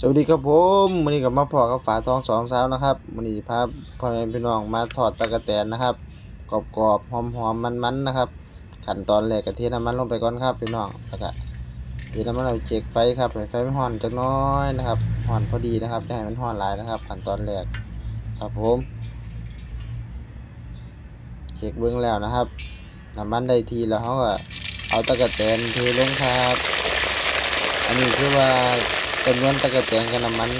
สวัสดีครับผมวันนี้กับมาพอกับฝาทองสองสาวนะครับวันนี้พาพ่อแม่พี่น้องมาทอดตะกะแตนนะครับกรอบๆหอมๆมันๆนะครับ ขั้นตอนแรกกะเทน้ำมันลงไปก่อนครับพี่น้องแล้วก็เทน้ำมันเอาเจ็กไฟครับให้ไฟมันร้อนจักน้อยนะครับร้อนพอดีนะครับอย่าให้มันร้อนหลายนะครับ ขั้นตอนแรกครับผมเช็คเบื้องแล้วนะครับน้ำมันได้ทีแล้วเขาก็เอาตะกะแตนเทลงครับ อันนี้คือว่า จำนวนตะกะแตนกับน้ำมัน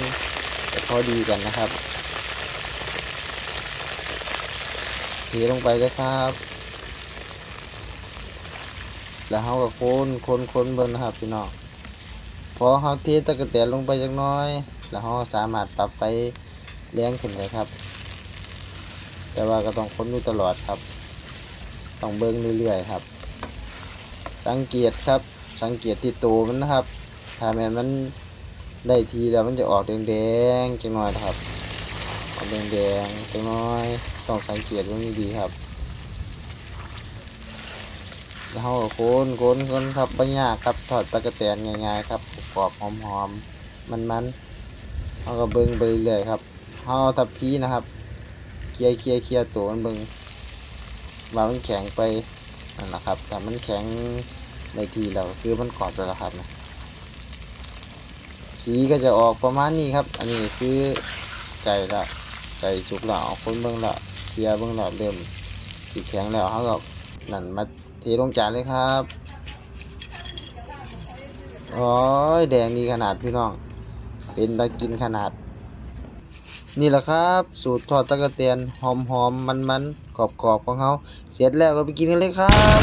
จะพอดีกันนะครับเทลงไปเลยครับ แล้วเขาก็คนคนคนเบิ่งนะครับพี่น้องพอเขาเทตะกะแตนลงไปจักน้อย แล้วเขาสามารถปรับไฟแรงขึ้นเลยครับ แต่ว่าก็ต้องคนอยู่ตลอดครับ ต้องเบิ่งเรื่อยๆครับ สังเกตครับ สังเกตที่ตัวมันนะครับ ถ้าแม่นมัน ได้ทีแล้วมันจะออกแดงๆจังหน่อยครับออกแดงๆจังน้อย ต้องสังเกตไว้ดีๆครับแล้วเราโคนโคนคนครับไม่ยากครับทอดตะกะแตนง่ายๆครับกรอบหอมๆมันๆเราก็เบิ่งไปเรื่อยครับเราเอาทับพีนะครับเคลียร์เคลียร์เคลียร์ตัวมันเบิ่งว่ามันแข็งไปนั่นแหละครับแต่มันแข็งในทีแล้วคือมันกรอบแล้วครับนะ สีก็จะออกประมาณนี้ครับ อันนี้คือไก่ละไก่สุกล้วเอาคนเบิ่งละเคียเบิ่งและเริ่มสีแข็งแล้วเขาก็นั่นมาเทลงจานเลยครับโอ้ยแดงดีขนาดพี่น้อง เป็นตะกินขนาด นี่แหละครับ สูตรทอดตะกะเตียนหอมหอมมันมันกรอบกรอบของเขาเสร็จแล้วก็ไปกินกันเลยครับ